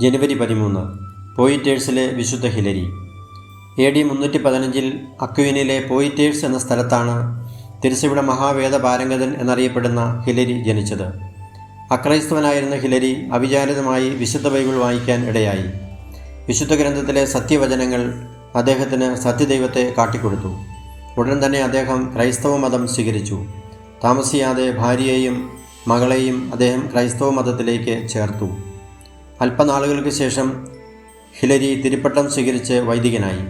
ജനുവരി പതിമൂന്ന് പോയിറ്റേഴ്സിലെ വിശുദ്ധ Hillary. A D മുന്നൂറ്റി പതിനഞ്ചിൽ അക്വിനിലെ പോയിറ്റേഴ്സ് എന്ന സ്ഥലത്താണ് തിരുസവിട മഹാവേദ പാരംഗതൻ എന്നറിയപ്പെടുന്ന ഹിലരി ജനിച്ചത്. അക്രൈസ്തവനായിരുന്ന ഹിലരി അവിചാരിതമായി വിശുദ്ധ ബൈബിൾ വായിക്കാൻ ഇടയായി. വിശുദ്ധ ഗ്രന്ഥത്തിലെ സത്യവചനങ്ങൾ അദ്ദേഹത്തിന് സത്യദൈവത്തെ കാട്ടിക്കൊടുത്തു. ഉടൻ തന്നെ അദ്ദേഹം ക്രൈസ്തവ മതം സ്വീകരിച്ചു. താമസിയാതെ ഭാര്യയെയും മകളെയും അദ്ദേഹം ക്രൈസ്തവ മതത്തിലേക്ക് ചേർത്തു. അല്പനാളുകൾക്ക് ശേഷം ഹിലരി തിരുപ്പട്ടം സ്വീകരിച്ച് വൈദികനായി.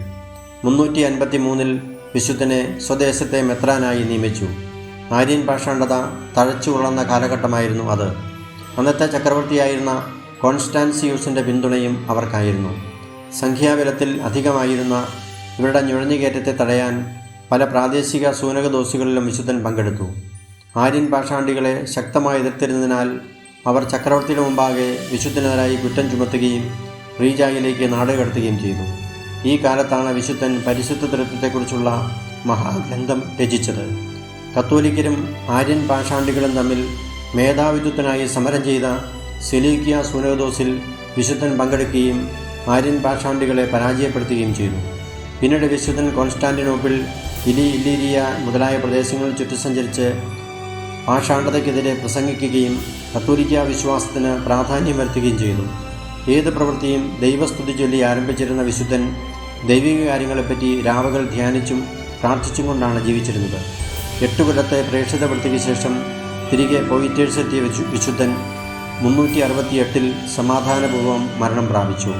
മുന്നൂറ്റി അൻപത്തി മൂന്നിൽ വിശുദ്ധനെ സ്വദേശത്തെ മെത്രാനായി നിയമിച്ചു. ആര്യൻ പാഷാണ്ഡത തഴച്ചു വളർന്ന കാലഘട്ടമായിരുന്നു അത്. അന്നത്തെ ചക്രവർത്തിയായിരുന്ന കോൺസ്റ്റാൻസിയൂസിന്റെ പിന്തുണയും അവർക്കായിരുന്നു. സംഖ്യാബലത്തിൽ അധികമായിരുന്ന ഇവരുടെ നുഴഞ്ഞുകയറ്റത്തെ തടയാൻ പല പ്രാദേശിക സൂനകദോസുകളിലും വിശുദ്ധൻ പങ്കെടുത്തു. ആര്യൻ പാഷാണ്ടികളെ ശക്തമായി എതിർത്തിരുന്നതിനാൽ അവർ ചക്രവർത്തിയുടെ മുമ്പാകെ വിശുദ്ധനെതിരായി കുറ്റം ചുമത്തുകയും റീജായിലേക്ക് നാടുകടത്തുകയും ചെയ്തു. ഈ കാലത്താണ് വിശുദ്ധൻ പരിശുദ്ധ തൃത്വത്തെക്കുറിച്ചുള്ള മഹാഗ്രന്ഥം രചിച്ചത്. കത്തോലിക്കരും ആര്യൻ പാഷാണ്ടികളും തമ്മിൽ മേധാവിത്വത്തിനായി സമരം ചെയ്ത സെലീക്കിയ സുനോദോസിൽ വിശുദ്ധൻ പങ്കെടുക്കുകയും ആര്യൻ പാഷാണ്ടികളെ പരാജയപ്പെടുത്തുകയും ചെയ്തു. പിന്നീട് വിശുദ്ധൻ കോൺസ്റ്റാന്റിനോപ്പിൾ ഇലി ഇല്ലീരിയ മുതലായ പ്രദേശങ്ങളിൽ ചുറ്റി സഞ്ചരിച്ച് പാഷാണ്ഡതയ്ക്കെതിരെ പ്രസംഗിക്കുകയും കത്തോലിക്ക വിശ്വാസത്തിന് പ്രാധാന്യം വരുത്തുകയും ചെയ്യുന്നു ഏത് പ്രവൃത്തിയും ദൈവസ്തുതി ചൊല്ലി ആരംഭിച്ചിരുന്ന വിശുദ്ധൻ ദൈവിക കാര്യങ്ങളെപ്പറ്റി രാവകൾ ധ്യാനിച്ചും പ്രാർത്ഥിച്ചും കൊണ്ടാണ് ജീവിച്ചിരുന്നത്. എട്ട് കൊല്ലത്തെ പ്രേക്ഷിതപ്പെടുത്തിക്ക് ശേഷം തിരികെ പോയിറ്റേഴ്സ് പോയിറ്റേഴ്സെത്തിയ വിശുദ്ധൻ മുന്നൂറ്റി അറുപത്തിയെട്ടിൽ സമാധാനപൂർവം മരണം പ്രാപിച്ചു.